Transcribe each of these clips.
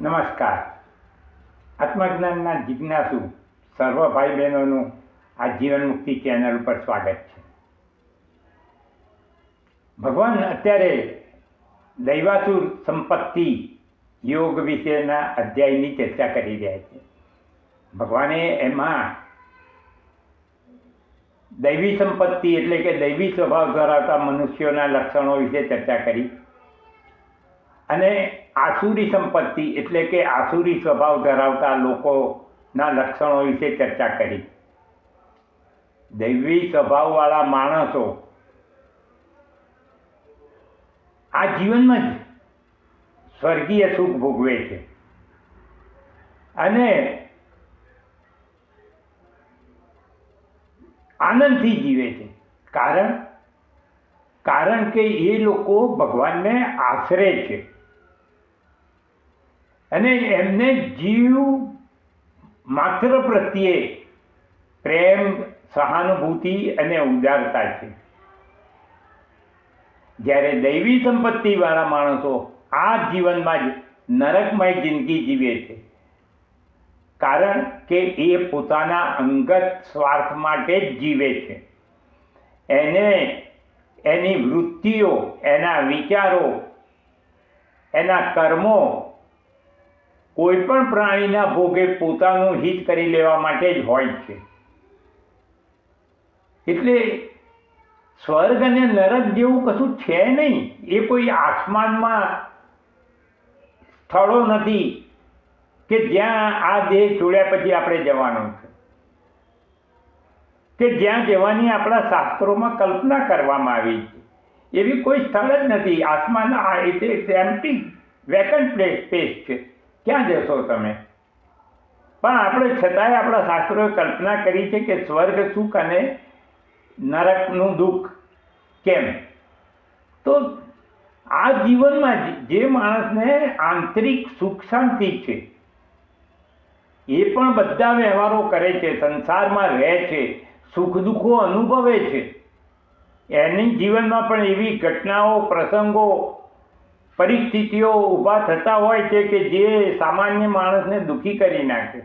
નમસ્કાર. આત્મજ્ઞાનના જિજ્ઞાસુ સર્વ ભાઈ બહેનોનું આ જીવન મુક્તિ ચેનલ ઉપર સ્વાગત છે. ભગવાન અત્યારે દૈવાસુર સંપત્તિ યોગ વિશેના અધ્યાયની ચર્ચા કરી રહ્યા છે. ભગવાને એમાં દૈવી સંપત્તિ એટલે કે દૈવી સ્વભાવ ધરાવતા મનુષ્યોના લક્ષણો વિશે ચર્ચા કરી. અને આસુરી સંપત્તિ એટલે કે આસુરી સ્વભાવ ધરાવતા લોકોના લક્ષણો વિશે ચર્ચા કરી. દૈવી સ્વભાવવાળા માણસો આ જીવનમાં જ સ્વર્ગીય સુખ ભોગવે છે. અને આનંદથી જીવે છે. કારણ? કારણ કે એ લોકો ભગવાનને આશરે છે. અને એમને જીવ માત્ર પ્રત્યે પ્રેમ, સહાનુભૂતિ અને ઉદારતા છે. જ્યારે દૈવી સંપત્તિવાળા માણસો આ જીવનમાં જ નરકમય જિંદગી જીવે છે. કારણ કે એ પોતાના અંગત સ્વાર્થ માટે જ જીવે છે. એને એની વૃત્તિઓ, એના વિચારો, એના કર્મો કોઈ પણ પ્રાણીના ભોગે પોતાનું હિત કરી લેવા માટે જ હોય છે. એટલે સ્વર્ગ અને નરક જેવું કશું છે નહીં. એ કોઈ આસમાનમાં સ્થળો નથી કે જ્યાં આ દેહ છોડ્યા પછી આપણે જવાનું છે. કે જ્યાં જવાની આપણા શાસ્ત્રોમાં કલ્પના કરવામાં આવી છે. એવી કોઈ સ્થળ જ નથી. આસમાન આ એમ્પટી વેકન્ટ પ્લેસ સ્પેસ છે. ક્યાં જશો તમે? પણ આપણે છતાંય આપણા શાસ્ત્રોએ કલ્પના કરી છે કે સ્વર્ગ સુખ અને નરકનું દુઃખ કેમ? તો આ જીવનમાં જે માણસને આંતરિક સુખ શાંતિ છે, એ પણ બધા વ્યવહારો કરે છે, સંસારમાં રહે છે, સુખ દુઃખો અનુભવે છે. એની જીવનમાં પણ એવી ઘટનાઓ, પ્રસંગો પરિસ્થિતિઓ ઊભા થતા હોય છે કે જે સામાન્ય માણસને દુઃખી કરી નાખે.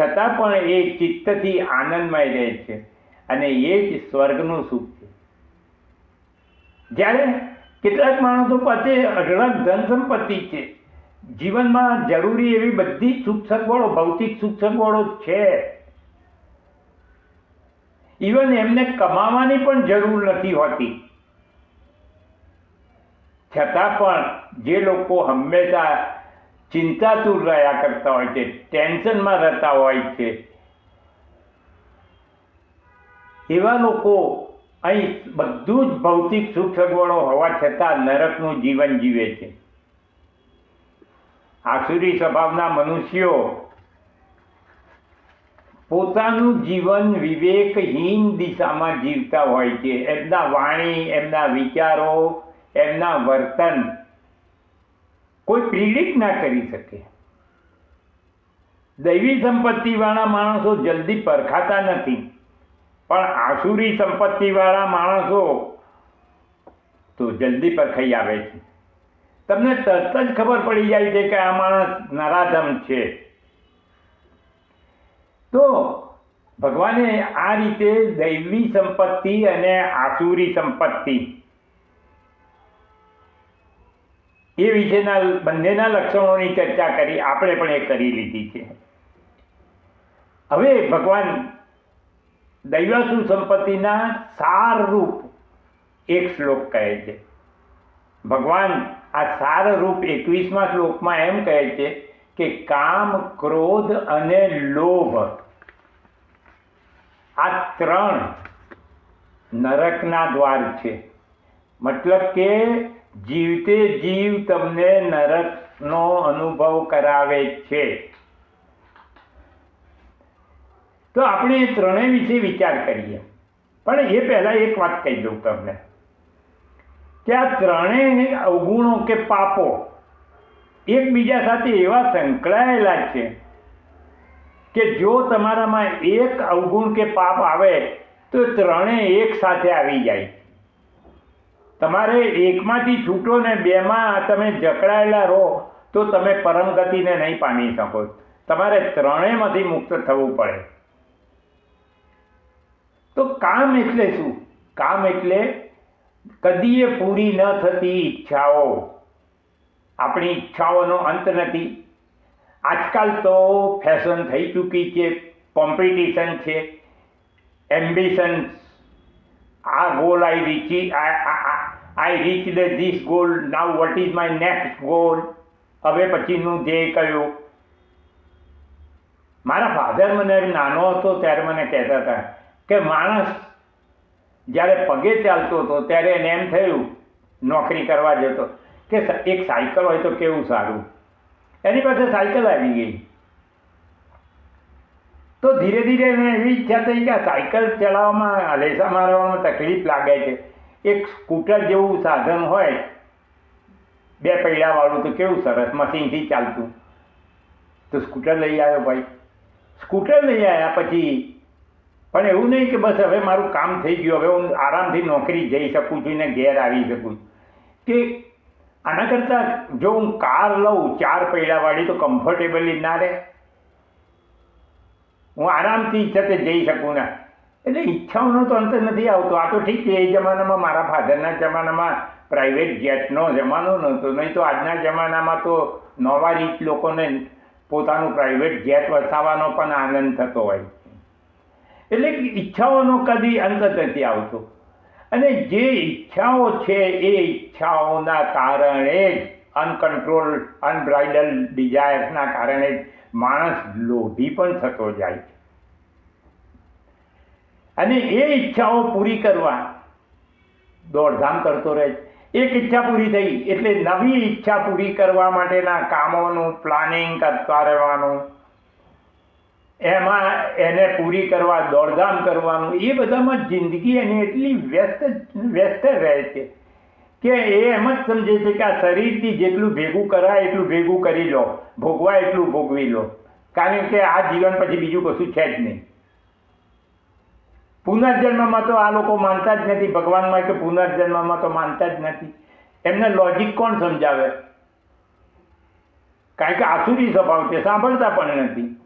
છતાં પણ એ ચિત્તથી આનંદમય રહે છે અને એ જ સ્વર્ગનું સુખ છે. જ્યારે કેટલાક માણસો પાસે અઢળક ધન સંપત્તિ છે, જીવનમાં જરૂરી એવી બધી સુખ સગવડો, ભૌતિક સુખ સગવડો છે. ઇવન એમને કમાવાની પણ જરૂર નથી હોતી. છતાં પણ જે લોકો હંમેશા ચિંતાતુર રહ્યા કરતા હોય છે, ટેન્શનમાં રહેતા હોય છે, એવા લોકો અહીં બધું જ ભૌતિક સુખ સગવડો હોવા છતાં નરકનું જીવન જીવે છે. આસુરી સ્વભાવના મનુષ્યો પોતાનું જીવન વિવેકહીન દિશામાં જીવતા હોય છે. એમના વાણી, એમના વિચારો એમના વર્તન કોઈ પ્રેરિત ના કરી શકે. દૈવી સંપત્તિવાળા માણસો જલ્દી પરખાતા નથી. પણ આસુરી સંપત્તિવાળા માણસો તો જલ્દી પરખાઈ આવે છે. તમને તરત જ ખબર પડી જાય છે કે આ માણસ નરાધમ છે. તો ભગવાને આ રીતે દૈવી સંપત્તિ અને આસુરી સંપત્તિ એ વિશેના બંનેના લક્ષણોની ચર્ચા કરી, આપણે પણ એ કરી લીધી છે. હવે ભગવાન દૈવાસુ સંપત્તિના સારરૂપ એક શ્લોક કહે છે. ભગવાન આ સારરૂપ એકવીસમાં શ્લોકમાં એમ કહે છે કે કામ, ક્રોધ અને લોભ આ ત્રણ નરકના દ્વાર છે. મતલબ કે જીવતે જીવ તમને નરકનો અનુભવ કરાવે છે. તો આપણે એ ત્રણેય વિશે વિચાર કરીએ. પણ એ પહેલાં એક વાત કહી દઉં તમને. કે આ ત્રણેય અવગુણો કે પાપો એકબીજા સાથે એવા સંકળાયેલા છે કે જો તમારામાં એક અવગુણ કે પાપ આવે, તો ત્રણેય એક સાથે આવી જાય. તમારે એકમાંથી છૂટો ને બેમાં તમે જકડાયેલા રહો, તો તમે પરમ ગતિને નહીં પામી શકો. તમારે ત્રણેયમાંથી મુક્ત થવું પડે. તો કામ એટલે શું? કામ એટલે કદીએ પૂરી ન થતી ઈચ્છાઓ. આપણી ઈચ્છાઓનો અંત નથી. આજકાલ તો ફેશન થઈ ચૂકી છે, કોમ્પિટિશન છે એમ્બિશન આ goal I reach I reach the this goal now what is my next goal હવે પછીનું ધ્યેય કયું? મારા ફાધર મને નાનો હતો ત્યારે મને કહેતા હતા કે માણસ જ્યારે પગે ચાલતો હતો ત્યારે એને એમ થયું, નોકરી કરવા જતો, કે એક સાયકલ હોય તો કેવું સારું? એની પાસે સાયકલ આવી ગઈ. તો ધીરે ધીરે એને એવી ઈચ્છા થઈ કે સાયકલ ચલાવવામાં હલેસા મારવામાં તકલીફ લાગે છે. એક સ્કૂટર જેવું સાધન હોય, બે પૈડાવાળું તો કેવું સરસ મશીનથી ચાલતું. તો સ્કૂટર લઈ આવ્યો ભાઈ. સ્કૂટર લઈ આવ્યા પછી, પણ એવું નહીં કે બસ હવે મારું કામ થઈ ગયું, હવે હું આરામથી નોકરી જઈ શકું છું ને ઘેર આવી શકું કે આના કરતાં જો હું કાર લઉં, ચાર પૈડાવાળી તો કમ્ફર્ટેબલી ના રહે. હું આરામથી ઈચ્છતે જઈ શકું ના. એટલે ઈચ્છાઓનો તો અંત નથી આવતો. આ તો ઠીક છે, એ જમાનામાં મારા ફાધરના જમાનામાં પ્રાઇવેટ જેટનો જમાનો નહોતો. નહીં તો આજના જમાનામાં તો નવા રીત લોકોને પોતાનું પ્રાઇવેટ જેટ વસાવવાનો પણ આનંદ થતો હોય એટલે ઈચ્છાઓનો કદી અંત નથી આવતો. અને જે ઈચ્છાઓ છે, એ ઈચ્છાઓના કારણે જ અનકન્ટ્રોલ અનબ્રાઇડલ ડિઝાયર્સના કારણે જ માણસ લોભી પણ થતો જાય છે. અને એ ઈચ્છાઓ પૂરી કરવા દોડધામ કરતો રહે એક ઈચ્છા પૂરી થઈ એટલે નવી ઈચ્છા પૂરી કરવા માટેના કામોનું પ્લાનિંગ કરતા રહેવાનું. એમાં એને પૂરી કરવા, દોડધામ કરવાનું, એ બધામાં જિંદગી એની એટલી વ્યસ્ત વ્યસ્ત રહે છે કે એ એમ જ સમજે છે કે આ શરીરથી જેટલું ભેગું કરાય એટલું ભેગું કરી લો, ભોગવાય એટલું ભોગવી લો. કારણ કે આ જીવન પછી બીજું કશું છે જ નહીં. પુનર્જન્મમાં તો આ લોકો માનતા જ નથી ભગવાનમાં કે પુનર્જન્મમાં તો માનતા જ નથી. એમને લોજિક કોણ સમજાવે? કારણ કે આસુરી સ્વભાવ છે, સાંભળતા પણ નથી.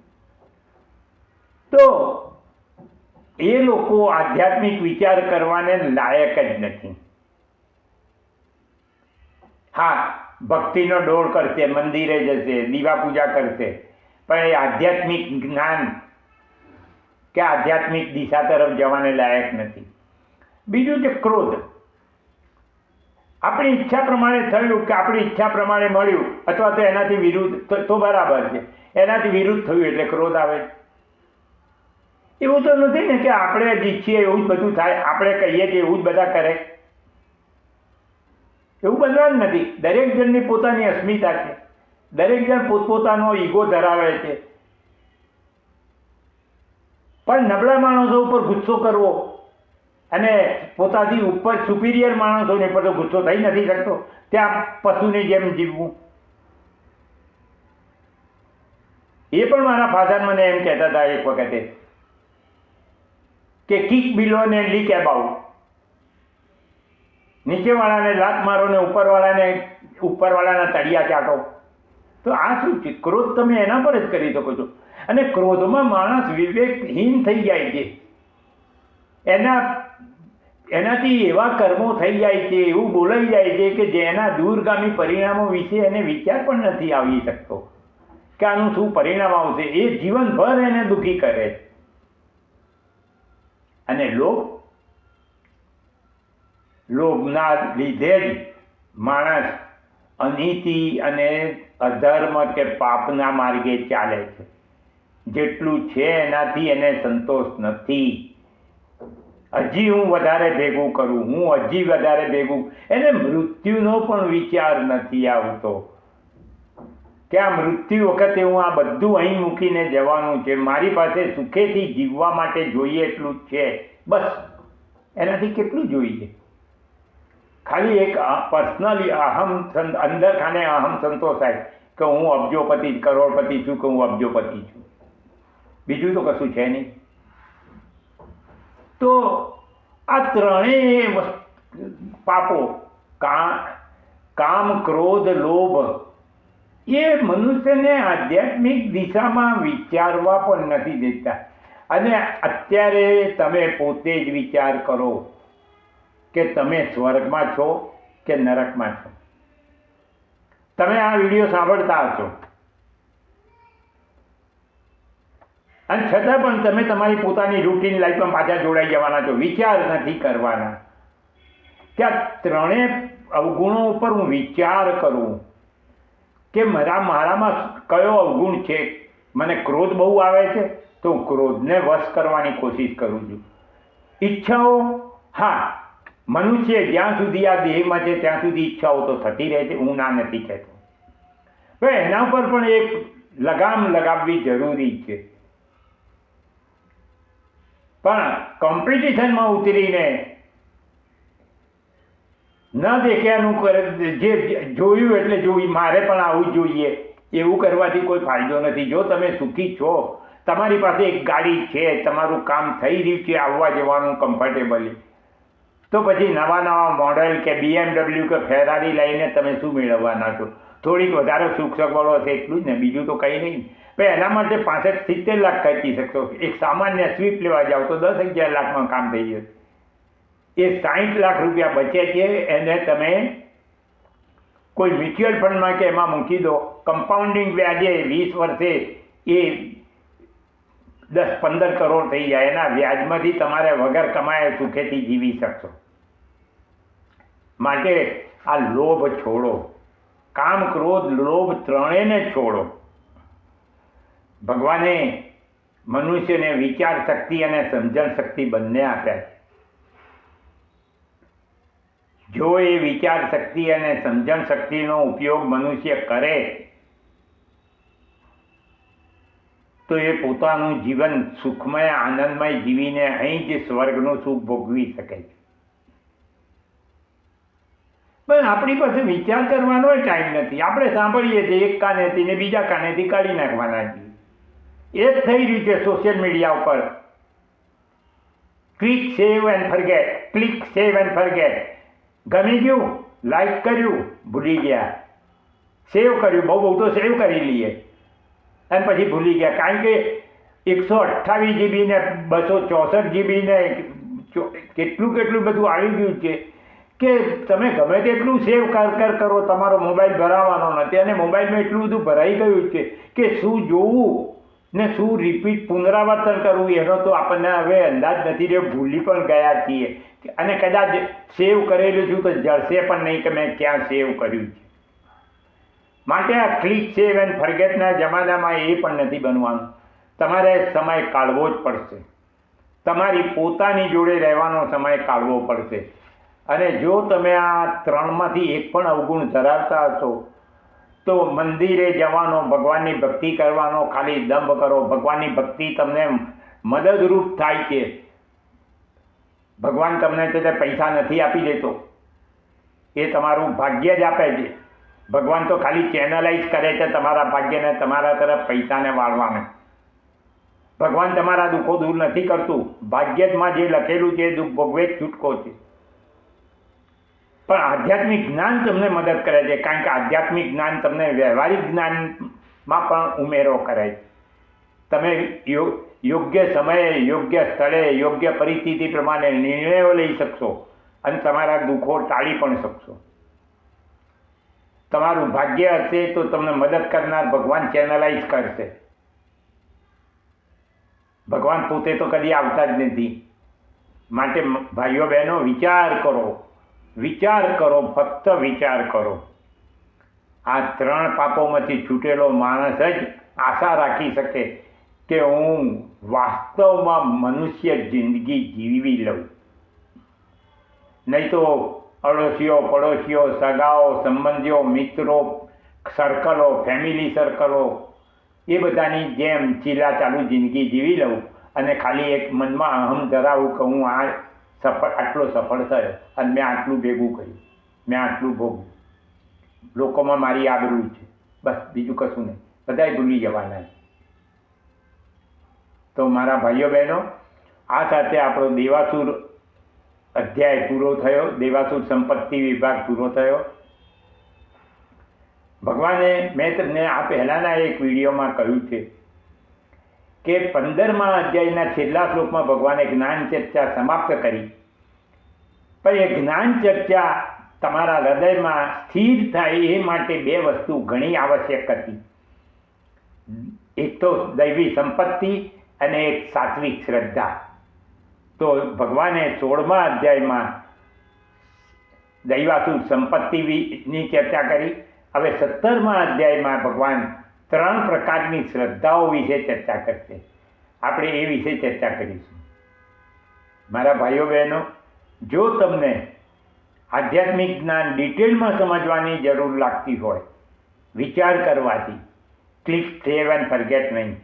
તો એ લોકો આધ્યાત્મિક વિચાર કરવાને લાયક જ નથી. હા, ભક્તિનો ડોળ કરશે, મંદિરે જશે દીવા પૂજા કરશે, પણ એ આધ્યાત્મિક જ્ઞાન કે આધ્યાત્મિક દિશા તરફ જવાને લાયક નથી. બીજું છે ક્રોધ. આપણી ઈચ્છા પ્રમાણે થયું કે આપણી ઈચ્છા પ્રમાણે મળ્યું, અથવા તો એનાથી વિરુદ્ધ, તો- બરાબર છે. એનાથી વિરુદ્ધ થયું એટલે ક્રોધ આવે એવું તો નથી ને કે આપણે જ ઈચ્છીએ એવું જ બધું થાય, આપણે કહીએ કે એવું જ બધા કરે. એવું બનવાનું નથી. દરેક જણની પોતાની અસ્મિતા છે. દરેક જણ પોતપોતાનો ઈગો ધરાવે છે. પણ નબળા માણસો ઉપર ગુસ્સો કરવો અને પોતાથી ઉપર સુપિરિયર માણસોને પર તો ગુસ્સો થઈ નથી શકતો. ત્યાં પશુની જેમ જીવવું. એ પણ મારા ફાધર મને એમ કહેતા હતા એક વખતે કે કિક બિલો ને લીક એબાઉટ નીચેવાળાને લાત મારો ને ઉપરવાળાને ઉપરવાળાના તળિયા ચાટો. તો આ શું છે? ક્રોધ તમે એના પર જ કરી શકો છો. અને ક્રોધમાં માણસ વિવેકહીન થઈ જાય છે. એના, એનાથી એવા કર્મો થઈ જાય છે, એવું બોલાઈ જાય છે કે જેના દૂરગામી પરિણામો વિશે એને વિચાર પણ નથી આવી શકતો. કે આનું શું પરિણામ આવશે? એ જીવનભર એને દુઃખી કરે અને લોભ? લોભના લીધે જ માણસ અનિતિ અને અધર્મ કે પાપના માર્ગે ચાલે છે. જેટલું છે એનાથી એને સંતોષ નથી. હજી હું વધારે ભેગું કરું, હું હજી વધારે ભેગું. એને મૃત્યુનો પણ વિચાર નથી આવતો. કે આ મૃત્યુ વખતે હું આ બધું અહીં મૂકીને જવાનું છે, મારી પાસે સુખેથી જીવવા માટે જોઈએ એટલું જ છે. બસ, એનાથી કેટલું જોઈએ? ખાલી એક પર્સનલી અહમ અંદર ખાને અહમ સંતોષાય કે હું અબજોપતિ, કરોડપતિ છું કે હું અબજોપતિ છું. બીજું તો કશું છે નહીં. તો આ ત્રણેય પાપો કામ, ક્રોધ, લોભ, એ મનુષ્યને આધ્યાત્મિક દિશામાં વિચારવા પણ નથી દેતા. અને અત્યારે તમે પોતે જ વિચાર કરો કે તમે સ્વર્ગમાં છો કે નરકમાં છો. તમે આ વીડિયો સાંભળતા હશો. અને છતાં પણ તમે તમારી પોતાની રૂટીન લાઈફમાં પાછા જોડાઈ જવાના છો. વિચાર નથી કરવાના. આ ત્રણેય અવગુણો ઉપર હું વિચાર કરું કે મારા મારામાં કયો અવગુણ છે? મને ક્રોધ બહુ આવે છે, તો હું ક્રોધને વશ કરવાની કોશિશ કરું છું. ઈચ્છાઓ, હા, મનુષ્ય જ્યાં સુધી આ દેહમાં છે, ત્યાં સુધી ઈચ્છાઓ તો થતી રહે છે, હું ના નથી કહેતો. હવે એના ઉપર પણ એક લગામ લગાવવી જરૂરી છે. પણ કોમ્પિટિશનમાં ઉતરીને ન દેખ્યાનું કરે, જે જોયું એટલે જોયું મારે પણ આવું જોઈએ. એવું કરવાથી કોઈ ફાયદો નથી. જો તમે સુખી છો, તમારી પાસે એક ગાડી છે, તમારું કામ થઈ રહ્યું છે, આવવા જવાનું કમ્ફર્ટેબલી તો પછી નવા નવા મોડેલ કે બીએમડબલ્યુ કે ફેરારી લઈને તમે શું મેળવવાના છો? થોડીક વધારે સુખ સગવડો છે એટલું જ ને, બીજું તો કંઈ નહીં. ભાઈ એના માટે પાસઠ સિત્તેર લાખ ખર્ચી શકશો. એક સામાન્ય સ્વીપ લેવા જાઓ તો દસ અગિયાર લાખમાં કામ થઈ જશે એ સાઠ લાખ રૂપિયા બચે છે, એને તમે કોઈ મ્યુચ્યુઅલ ફંડમાં કે એમાં મૂકી દો. કમ્પાઉન્ડિંગ વ્યાજે વીસ વર્ષે એ દસ પંદર કરોડ થઈ જાય. એના વ્યાજમાંથી તમારે વગર કમાય સુખેથી જીવી શકશો. માટે આ લોભ છોડો. કામ ક્રોધ, લોભ ત્રણેયને છોડો. ભગવાને મનુષ્યને વિચાર શક્તિ અને સમજણ શક્તિ બંને આપ્યા છે. જો એ વિચાર શક્તિ અને સમજણ શક્તિનો ઉપયોગ મનુષ્ય કરે તો એ પોતાનું જીવન સુખમય, આનંદમય જીવીને અહીં જ સ્વર્ગનું સુખ ભોગવી શકે છે. પણ આપણી પાસે વિચાર કરવાનો ટાઈમ નથી. આપણે સાંભળીએ છીએ એક કાનેથી ને બીજા કાનેથી કાઢી નાખવાના છીએ. એ જ થઈ રહ્યું છે સોશિયલ મીડિયા ઉપર. Click save and forget click save and forget ગમી ગયું? લાઈક કર્યું? ભૂલી ગયા. સેવ કર્યું? બહુ બહુ તો સેવ કરી લઈએ. અને પછી ભૂલી ગયા. કારણ કે એકસો અઠ્ઠાવીસ જીબી ને બસો ચોસઠ જીબી ને કેટલું કેટલું બધું આવી ગયું છે કે તમે ગમે તેટલું સેવ કર કર, કરો, તમારો મોબાઈલ ભરાવાનો નથી. અને મોબાઈલમાં એટલું બધું ભરાઈ ગયું છે કે શું જોવું? ને શું રિપીટ પુનરાવર્તન કરવું એનો તો આપણને હવે અંદાજ નથી રહ્યો, ભૂલી પણ ગયા છીએ. અને કદાચ સેવ કરેલું છું તો જળશે પણ નહીં કે મેં ક્યાં સેવ કર્યું છે. માટે આ ક્લિક સેવ એન્ડ ફરગેટના જમાનામાં એ પણ નથી બનવાનું. તમારે સમય કાઢવો જ પડશે. તમારી પોતાની જોડે રહેવાનો સમય કાઢવો પડશે. અને જો તમે આ ત્રણમાંથી એક પણ અવગુણ ધરાવતા હશો તો મંદિરે જવાનો, ભગવાનની ભક્તિ કરવાનો, ખાલી દંભ કરો. ભગવાનની ભક્તિ તમને મદદરૂપ થાય છે. ભગવાન તમને તે પૈસા નથી આપી દેતો. એ તમારું ભાગ્ય જ આપે છે. ભગવાન તો ખાલી ચેનલાઇઝ કરે છે તમારા ભાગ્યને તમારા તરફ પૈસાને વાળવાને. ભગવાન તમારા દુઃખો દૂર નથી કરતું. ભાગ્યમાં જે લખેલું છે દુઃખ ભોગવે છૂટકો છે. પણ આધ્યાત્મિક જ્ઞાન તમને મદદ કરે છે. કારણ કે આધ્યાત્મિક જ્ઞાન તમને વ્યવહારિક જ્ઞાનમાં પણ ઉમેરો કરે છે. તમે યોગ્ય સમયે, યોગ્ય સ્થળે, યોગ્ય પરિસ્થિતિ પ્રમાણે નિર્ણયો લઈ શકશો અને તમારા દુઃખો ટાળી પણ શકશો. તમારું ભાગ્ય હશે તો તમને મદદ કરનાર ભગવાન ચેનલાઇઝ કરશે. ભગવાન પોતે તો કદી આવતા જ નથી. માટે ભાઈઓ બહેનો વિચાર કરો. વિચાર કરો, ફક્ત વિચાર કરો. આ ત્રણ પાપોમાંથી છૂટેલો માણસ જ આશા રાખી શકે કે હું વાસ્તવમાં મનુષ્ય જિંદગી જીવી લઉં. નહીં તો અડોશીઓ, પડોશીઓ, સગાઓ, સંબંધીઓ, મિત્રો, સર્કલો, ફેમિલી સર્કલો, એ બધાની જેમ ચીલા ચાલુ જિંદગી જીવી લઉં અને ખાલી એક મનમાં અહમ ધરાવું કે હું આ સફળ આટલો સફળ થયો અને મેં આટલું ભેગું કર્યું. મેં આટલું ભોગ્યું લોકોમાં મારી આબરૂ છે. બસ, બીજું કશું નહીં. બધાય ભૂલી જવાના તો મારા ભાઈઓ બહેનો, આ સાથે આપણો દેવાસુર અધ્યાય પૂરો થયો. દેવાસુર સંપત્તિ વિભાગ પૂરો થયો. ભગવાને મેં તમને આ પહેલાંના એક વિડીયોમાં કહ્યું છે કે પંદરમા અધ્યાયના છેલ્લા શ્લોકમાં ભગવાને જ્ઞાન ચર્ચા સમાપ્ત કરી. પણ એ જ્ઞાન ચર્ચા તમારા હૃદયમાં સ્થિર થાય એ માટે બે વસ્તુ ઘણી આવશ્યક હતી. એક તો દૈવી સંપત્તિ અને એક સાત્વિક શ્રદ્ધા. તો ભગવાને સોળમા અધ્યાયમાં દૈવાસુ સંપત્તિની ચર્ચા કરી. હવે સત્તરમા અધ્યાયમાં ભગવાન ત્રણ પ્રકારની શ્રદ્ધાઓ વિશે ચર્ચા કરશે. આપણે એ વિશે ચર્ચા કરીશું. મારા ભાઈઓ બહેનો, જો તમને આધ્યાત્મિક જ્ઞાન ડિટેલમાં સમજવાની જરૂર લાગતી હોય, વિચાર કરવાથી ક્લિક સેવ એન્ડ ફરગેટ નહીં.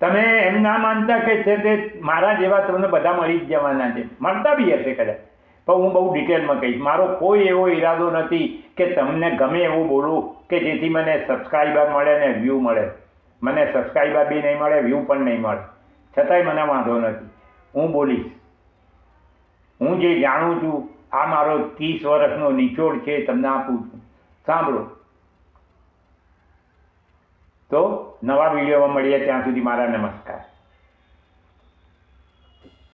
તમે એમ ના માનતા કે છે તે મારા જેવા તમને બધા મળી જ જવાના છે. મળતા બી હશે કદાચ. પણ હું બહુ ડિટેલમાં કહીશ. મારો કોઈ એવો ઈરાદો નથી કે તમને ગમે એવું બોલું કે જેથી મને સબસ્ક્રાઈબર મળે ને વ્યૂ મળે. મને સબસ્ક્રાઈબર બી નહીં મળે વ્યૂ પણ નહીં મળે. છતાંય મને વાંધો નથી. હું બોલીશ. હું જે જાણું છું, આ મારો ત્રીસ વર્ષનો નિચોડ છે, તમને આપું છું. સાંભળો. તો નવા વિડીયોમાં મળીએ ત્યાં સુધી મારા નમસ્કાર.